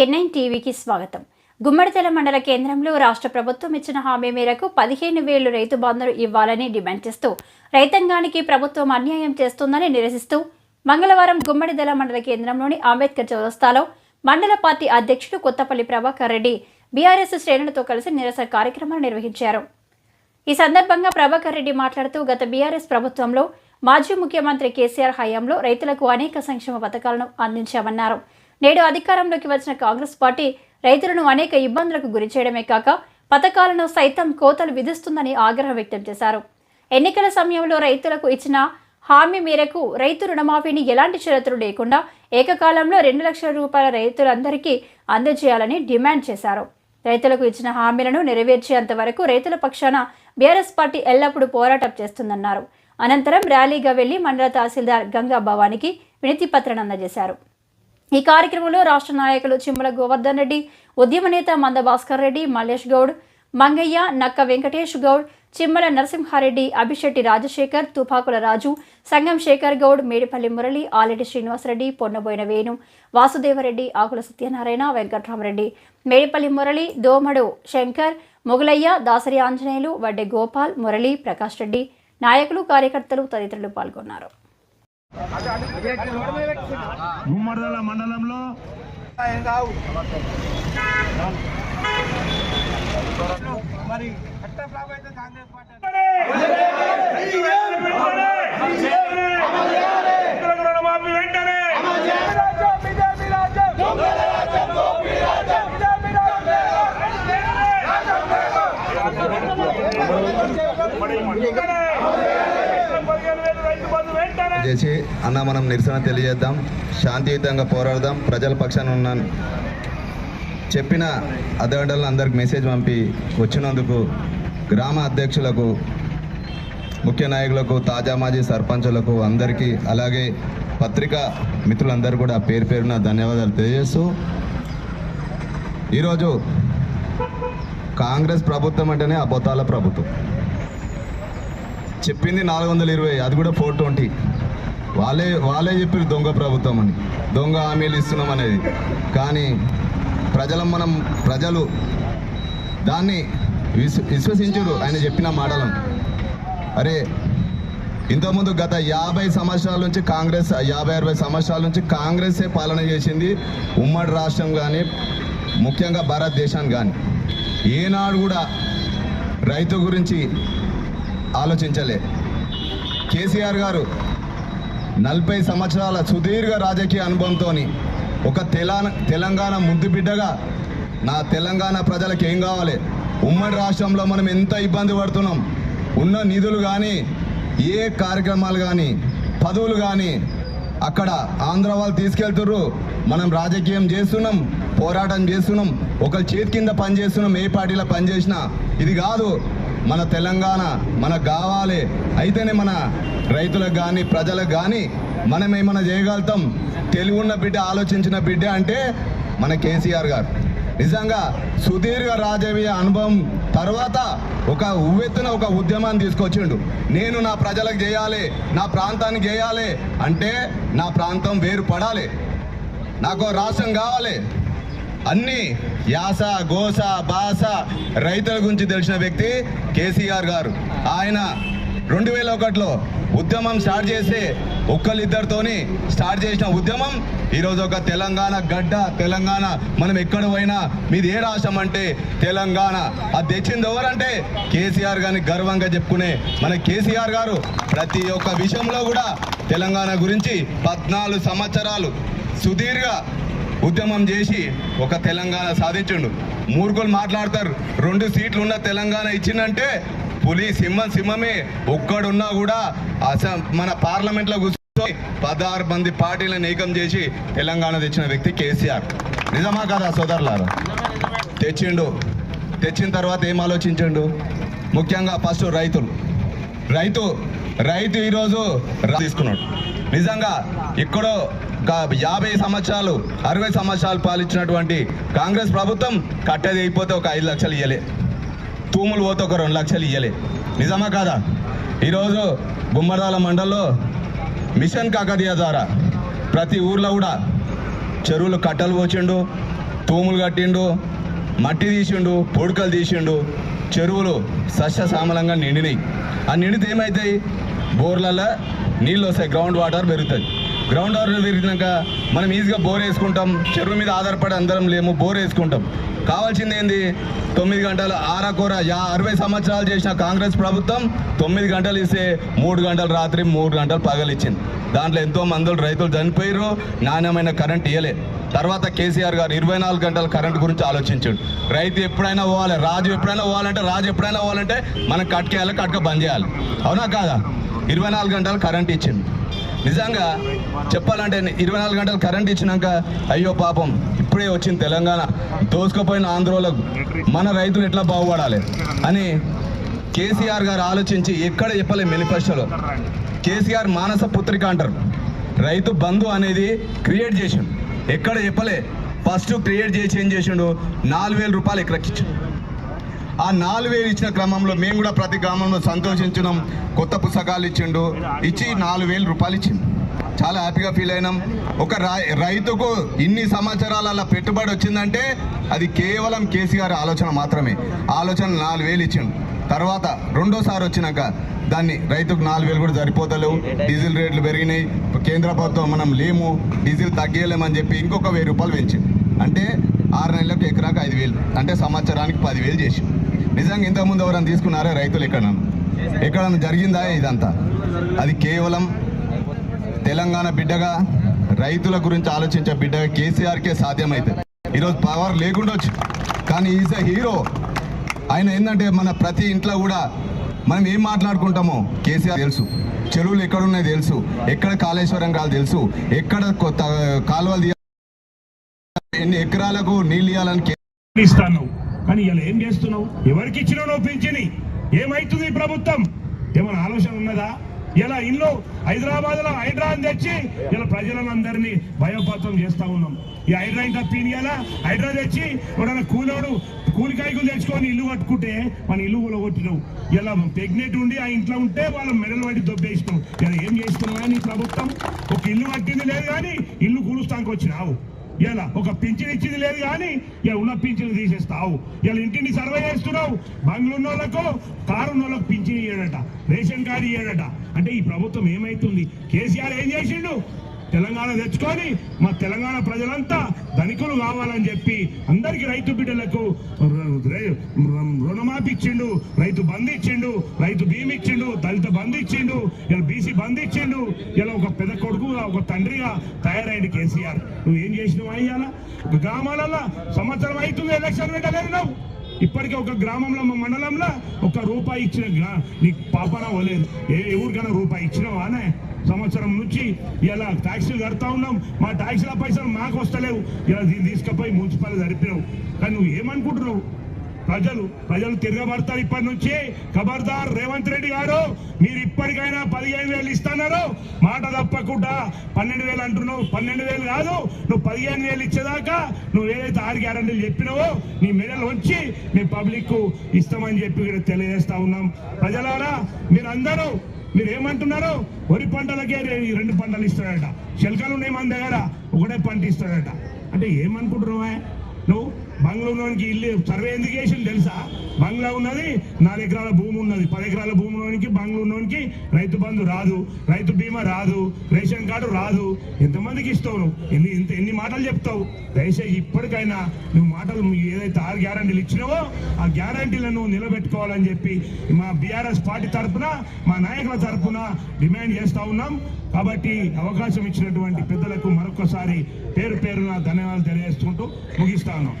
NI టీవీకి స్వాగతం. గుమ్మడితెల మండల కేంద్రంలో రాష్ట్ర ప్రభుత్వం ఇచ్చిన హామీ మేరకు పదిహేను వేలు రైతు బంధులు ఇవ్వాలని డిమాండ్ చేస్తూ రైతాంగానికి ప్రభుత్వం అన్యాయం చేస్తుందని నిరసిస్తూ మంగళవారం గుమ్మడిదెల మండల కేంద్రంలోని అంబేద్కర్ చౌరస్తాలో మండల పార్టీ అధ్యక్షుడు కొత్తపల్లి ప్రభాకర్ రెడ్డి బీఆర్ఎస్ శ్రేణులతో కలిసి నిరసన కార్యక్రమాలు నిర్వహించారు. ఈ సందర్భంగా ప్రభాకర్ రెడ్డి మాట్లాడుతూ గత బీఆర్ఎస్ ప్రభుత్వంలో మాజీ ముఖ్యమంత్రి కేసీఆర్ హయాంలో రైతులకు అనేక సంక్షేమ పథకాలను అందించామన్నారు. నేడు అధికారంలోకి వచ్చిన కాంగ్రెస్ పార్టీ రైతులను అనేక ఇబ్బందులకు గురి చేయడమే కాక పథకాలను సైతం కోతలు విధిస్తుందని ఆగ్రహం వ్యక్తం చేశారు. ఎన్నికల సమయంలో రైతులకు ఇచ్చిన హామీ మేరకు రైతు రుణమాఫీని ఎలాంటి షరతులు లేకుండా ఏకకాలంలో రెండు లక్షల రూపాయల రైతులందరికీ అందజేయాలని డిమాండ్ చేశారు. రైతులకు ఇచ్చిన హామీలను నెరవేర్చేంత వరకు రైతుల పక్షాన బీఆర్ఎస్ పార్టీ ఎల్లప్పుడూ పోరాటం చేస్తుందన్నారు. అనంతరం ర్యాలీగా వెళ్ళి మండల తహసీల్దార్ గంగా భవానికి వినతి పత్రం అందజేశారు. ఈ కార్యక్రమంలో రాష్ట్ర నాయకులు చిమ్మల గోవర్ధన్ రెడ్డి ఉద్యమ నేత మంద భాస్కర్ రెడ్డి మల్లేష్ గౌడ్ మంగయ్య నక్క వెంకటేష్ గౌడ్ చిమ్మల నరసింహారెడ్డి అభిశెట్టి రాజశేఖర్ తుపాకుల రాజు సంగం శేఖర్ గౌడ్ మేడిపల్లి మురళి ఆలెడ్డి శ్రీనివాసరెడ్డి పొన్నబోయిన వేణు వాసుదేవరెడ్డి ఆకుల సత్యనారాయణ వెంకట్రామరెడ్డి మేడిపల్లి మురళి దోమడు శంకర్ మొగలయ్య దాసరి ఆంజనేయులు వడ్డే గోపాల్ మురళి ప్రకాష్ రెడ్డి నాయకులు కార్యకర్తలు తదితరులు పాల్గొన్నారు. గుమ్మడిదల మండలంలో మరి కాంగ్రెస్ పార్టీ రుణమాఫీ వెంటనే రైతు బంధు వెంటనే చేసి అన్న మనం నిరసన తెలియజేద్దాం. శాంతియుతంగా పోరాడదాం. ప్రజల పక్షాన ఉన్నాను చెప్పిన అర్ధగంటలను అందరికి మెసేజ్ పంపి వచ్చినందుకు గ్రామ అధ్యక్షులకు ముఖ్య నాయకులకు తాజా మాజీ సర్పంచులకు అందరికీ అలాగే పత్రికా మిత్రులందరూ కూడా పేరు పేరున ధన్యవాదాలు తెలియజేస్తూ ఈరోజు కాంగ్రెస్ ప్రభుత్వం అంటేనే అబద్ధాల ప్రభుత్వం. చెప్పింది నాలుగు వందల ఇరవై అది కూడా ఫోర్ ట్వంటీ. వాళ్ళే వాళ్ళే చెప్పారు దొంగ ప్రభుత్వం అని. దొంగ హామీలు ఇస్తున్నాం అనేది. కానీ ప్రజల మనం ప్రజలు దాన్ని విశ్వ విశ్వసించరు. ఆయన చెప్పిన మాటలను. అరే ఇంతకుముందు గత యాభై సంవత్సరాల నుంచి కాంగ్రెస్ యాభై అరవై సంవత్సరాల నుంచి కాంగ్రెసే పాలన చేసింది ఉమ్మడి రాష్ట్రం కానీ ముఖ్యంగా భారతదేశాన్ని కానీ ఏనాడు కూడా రైతు గురించి ఆలోచించలే. కేసీఆర్ గారు నలభై సంవత్సరాల సుదీర్ఘ రాజకీయ అనుభవంతో ఒక తెలంగాణ తెలంగాణ ముద్దు బిడ్డగా నా తెలంగాణ ప్రజలకు ఏం కావాలి? ఉమ్మడి రాష్ట్రంలో మనం ఎంత ఇబ్బంది పడుతున్నాం? ఉన్న నిధులు కానీ ఏ కార్యక్రమాలు కానీ పదవులు కానీ అక్కడ ఆంధ్ర వాళ్ళు తీసుకెళ్తుర్రు. మనం రాజకీయం చేస్తున్నాం పోరాటం చేస్తున్నాం ఒకరి చేతి కింద పని చేస్తున్నాం ఏ పార్టీలో పనిచేసినా. ఇది కాదు మన తెలంగాణ మనకు కావాలి. అయితేనే మన రైతులకు కానీ ప్రజలకు కానీ మనం ఏమైనా చేయగలుగుతాం? తెలుగున్న బిడ్డ ఆలోచించిన బిడ్డ అంటే మన కేసీఆర్ గారు. నిజంగా సుదీర్ఘ రాజవీయ అనుభవం తర్వాత ఒక ఉవ్వెత్తున ఒక ఉద్యమాన్ని తీసుకొచ్చిండు. నేను నా ప్రజలకు చేయాలి నా ప్రాంతానికి చేయాలి అంటే నా ప్రాంతం వేరు పడాలి. నాకు రాష్ట్రం కావాలి. అన్ని యాస గోస బాస రైతుల గురించి తెలిసిన వ్యక్తి కేసీఆర్ గారు. ఆయన రెండు వేల ఒకటిలో ఉద్యమం స్టార్ట్ చేస్తే ఒక్కరిద్దరితోని స్టార్ట్ చేసిన ఉద్యమం. ఈరోజు ఒక తెలంగాణ గడ్డ తెలంగాణ మనం ఎక్కడ పోయినా మీది ఏ రాష్ట్రం అంటే తెలంగాణ. అది తెచ్చింది ఎవరంటే కేసీఆర్ గారిని గర్వంగా చెప్పుకునే మన కేసీఆర్ గారు. ప్రతి ఒక్క విషయంలో కూడా తెలంగాణ గురించి పద్నాలుగు సంవత్సరాలు సుదీర్ఘ ఉద్యమం చేసి ఒక తెలంగాణ సాధించుండు. మూర్ఖులు మాట్లాడతారు రెండు సీట్లు ఉన్న తెలంగాణ ఇచ్చిందంటే పులి సింహం సింహమే ఒక్కడున్నా కూడా అస మన పార్లమెంట్లో కూర్చొని పదహారు మంది పార్టీలను ఏకం చేసి తెలంగాణ తెచ్చిన వ్యక్తి కేసీఆర్. నిజమా కదా సోదరులారు? తెచ్చిండు. తెచ్చిన తర్వాత ఏం ఆలోచించండు? ముఖ్యంగా ఫస్ట్ రైతులు. రైతు రైతు ఈరోజు తీసుకున్నాడు. నిజంగా ఇక్కడో యాభై సంవత్సరాలు అరవై సంవత్సరాలు పాలించినటువంటి కాంగ్రెస్ ప్రభుత్వం కట్టేది అయిపోతే ఒక ఐదు లక్షలు ఇయ్యలే. తూములు పోతే ఒక రెండు లక్షలు ఇయ్యలే. నిజమా కాదా? ఈరోజు గుమ్మరాల మండల్లో మిషన్ కాకతీయ ద్వారా ప్రతి ఊర్లో కూడా చెరువులు కట్టలు పోచిండు తూములు కట్టిండు మట్టి తీసిండు పొడుకలు తీసిండు చెరువులు సస్యశ్యామలంగా నిండినాయి. ఆ నిండితే ఏమవుతాయి బోర్లలో నీళ్ళు వస్తాయి గ్రౌండ్ వాటర్ పెరుగుతుంది గ్రౌండ్ వాటర్ తిరిగినాక మనం ఈజీగా బోర్ వేసుకుంటాం. చెరువు మీద ఆధారపడి అందరం లేము బోర్ వేసుకుంటాం. కావాల్సింది ఏంది? తొమ్మిది గంటలు ఆరాకూర యా అరవై సంవత్సరాలు చేసిన కాంగ్రెస్ ప్రభుత్వం తొమ్మిది గంటలు ఇస్తే మూడు గంటలు రాత్రి మూడు గంటలు పగలిచ్చింది. దాంట్లో ఎంతో మందులు రైతులు చనిపోయారు నాణ్యమైన కరెంట్ ఇవ్వలే తర్వాత కేసీఆర్ గారు ఇరవై నాలుగు గంటల కరెంట్ గురించి ఆలోచించాడు. రైతు ఎప్పుడైనా పోవాలి రాజు ఎప్పుడైనా పోవాలంటే రాజు ఎప్పుడైనా పోవాలంటే మనం కట్కేయాలి కట్క బంద్ చేయాలి. అవునా కాదా? ఇరవై నాలుగు గంటలు కరెంట్ ఇచ్చింది. నిజంగా చెప్పాలంటే ఇరవై నాలుగు గంటలు కరెంట్ ఇచ్చినాక అయ్యో పాపం ఇప్పుడే వచ్చింది తెలంగాణ. దోసుకుపోయిన ఆంధ్రలో మన రైతులు ఎట్లా బాగుపడాలి? అని కేసీఆర్ గారు ఆలోచించి ఎక్కడ చెప్పలే మేనిఫెస్టోలో. కేసీఆర్ మానస పుత్రిక అంటారు. రైతు బంధు అనేది క్రియేట్ చేసిండు. ఎక్కడ చెప్పలే? ఫస్ట్ క్రియేట్ చేసి ఏం చేసిండు? నాలుగు వేల రూపాయలు ఎకరకిచ్చిండు ఆ నాలుగు వేలు ఇచ్చిన క్రమంలో మేము కూడా ప్రతి గ్రామంలో సంతోషించినాం. కొత్త పుస్తకాలు ఇచ్చిండు. ఇచ్చి నాలుగు వేలు రూపాయలు ఇచ్చిండు. చాలా హ్యాపీగా ఫీల్ అయినాం. ఒక రై- రైతుకు ఇన్ని సంవత్సరాల అలా పెట్టుబడి వచ్చిందంటే అది కేవలం కేసీఆర్ ఆలోచన మాత్రమే. ఆలోచన నాలుగు వేలు ఇచ్చిండు. తర్వాత రెండోసారి వచ్చినాక దాన్ని రైతుకు నాలుగు వేలు కూడా సరిపోతలేవు. డీజిల్ రేట్లు పెరిగినాయి. కేంద్ర ప్రభుత్వం మనం లేము. డీజిల్ తగ్గలేమని చెప్పి ఇంకొక వెయ్యి రూపాయలు పెంచింది అంటే ఆరు నెలలకు ఎకరాకు ఐదు వేలు. అంటే సంవత్సరానికి పదివేలు చేసింది నిజంగా ఇంతకుముందు ఎవరైనా తీసుకున్నారా రైతులు ఎక్కడన్నా ఎక్కడన్నా జరిగిందా ఇదంతా? అది కేవలం తెలంగాణ బిడ్డగా రైతుల గురించి ఆలోచించే బిడ్డగా కేసీఆర్కే సాధ్యమైతే. ఈరోజు పవర్ లేకుండొచ్చు కానీ ఈజ్ అ హీరో. ఆయన ఏంటంటే మన ప్రతి ఇంట్లో కూడా మనం ఏం మాట్లాడుకుంటామో కేసీఆర్ తెలుసు. చెరువులు ఎక్కడున్నాయి తెలుసు. ఎక్కడ కాళేశ్వరం కాదు తెలుసు. ఎక్కడ కొత్త కాలువలు తీయాలి, ఎన్ని ఎకరాలకు నీళ్ళు ఇవ్వాలని ఇస్తాను. కానీ ఇలా ఏం చేస్తున్నావు? ఎవరికి ఇచ్చినా నువ్వు పింఛని. ఏమైతుంది ప్రభుత్వం? ఏమైనా ఆలోచన ఉన్నదా? ఇలా ఇల్లు హైదరాబాద్లో హైడ్రా అని తెచ్చి ఇలా ప్రజలందరినీ భయోపాతం చేస్తా ఉన్నాం. ఈ హైడ్రా ఇంకా పీనియాలా హైడ్రా తెచ్చి ఎవడన్నా కూలోడు కూలికాయకులు తెచ్చుకొని ఇల్లు కట్టుకుంటే మన ఇల్లు కూడా కొట్టినావు ఇలా ప్రెగ్నెంట్ ఉండి ఆ ఇంట్లో ఉంటే వాళ్ళ మెడలు పట్టి దొబ్బేసినాం ఇలా ఏం చేస్తున్నావు నీ ప్రభుత్వం? ఒక ఇల్లు కట్టింది లేదు కానీ ఇల్లు కూలుస్తానికి వచ్చినావు. ఇలా ఒక పింఛన్ ఇచ్చింది లేదు కానీ ఇలా ఉన్న పింఛన్ తీసేస్తావు. ఇలా ఇంటిని సర్వే చేస్తున్నావు. బంగ్లు ఉన్నోళ్ళకు కారు ఉన్నోళ్ళకు పింఛన్ ఇయ్యాడట. రేషన్ కార్డు ఇయ్యాడట. అంటే ఈ ప్రభుత్వం ఏమైతుంది? కేసీఆర్ ఏం చేసిండు? తెలంగాణ తెచ్చుకొని మా తెలంగాణ ప్రజలంతా ధనికులు కావాలని చెప్పి అందరికి రైతు బిడ్డలకు రుణమాఫీ ఇచ్చిండు. రైతు బంద్ ఇచ్చిండు. రైతు బీమ్ ఇచ్చిండు. దళిత బంద్ ఇచ్చిండు. చేసి బీసీ ఇచ్చిండు ఇలా ఒక పెద్ద కొడుకుగా ఒక తండ్రిగా తయారైంది కేసీఆర్. నువ్వు ఏం చేసినావు అయ్యాలా గ్రామాలలో సంవత్సరం అవుతుంది ఎలక్షన్ పెట్టలేదు నువ్వు. ఇప్పటికే ఒక గ్రామంలో మా మండలంలో ఒక రూపాయి ఇచ్చిన నీకు పాపన పోలేదు ఏ ఎవరికైనా రూపాయి ఇచ్చినావానే సంవత్సరం నుంచి ఇలా ట్యాక్సీలు కడతా ఉన్నాం. మా ట్యాక్సీల పైసలు మాకు వస్తలేవు. ఇలా తీసుకుపోయి మున్సిపల్ జరిపినావు. కానీ నువ్వు ఏమనుకుంటున్నావు? ప్రజలు ప్రజలు తిరగబడతారు ఇప్పటి నుంచి. ఖబర్దార్ రేవంత్ రెడ్డి గారు మీరు ఇప్పటికైనా పదిహేను వేలు ఇస్తున్నారు. మాట తప్పకుండా పన్నెండు వేలు అంటున్నావు. పన్నెండు వేలు కాదు నువ్వు పదిహేను వేలు ఇచ్చేదాకా నువ్వు ఏదైతే ఆరు గ్యారంటీలు చెప్పినావో నీ మెడలు వచ్చి మేము పబ్లిక్ ఇస్తామని చెప్పి ఇక్కడ తెలియజేస్తా ఉన్నాం. ప్రజలారా మీరందరూ మీరు ఏమంటున్నారు వరి పంటలకే రెండు పంటలు ఇస్తాడట శల్కలు ఉన్నాయి మన దగ్గర ఒకటే పంట ఇస్తాడట అంటే ఏమనుకుంటున్నావా నువ్వు? బంగ్లాలోనికి ఇల్లు సర్వే ఎందుకు చేసింది తెలుసా? బంగ్లా ఉన్నది నాలుగు ఎకరాల భూమి ఉన్నది. పది ఎకరాల భూమిలోనికి బంగ్లాలోనికి రైతు బంధు రాదు రైతు బీమా రాదు రేషన్ కార్డు రాదు. ఎంతమందికి ఇస్తావు ఎన్ని ఇంత ఎన్ని మాటలు చెప్తావు? దయచేసి ఇప్పటికైనా నువ్వు మాటలు ఏదైతే ఆరు గ్యారంటీలు ఇచ్చినావో ఆ గ్యారంటీలను నిలబెట్టుకోవాలని చెప్పి మా బీఆర్ఎస్ పార్టీ తరఫున మా నాయకుల తరఫున డిమాండ్ చేస్తూ ఉన్నాం. కాబట్టి అవకాశం ఇచ్చినటువంటి పెద్దలకు మరొకసారి పేరు పేరున ధన్యవాదాలు తెలియజేసుకుంటూ ముగిస్తా ఉన్నాం.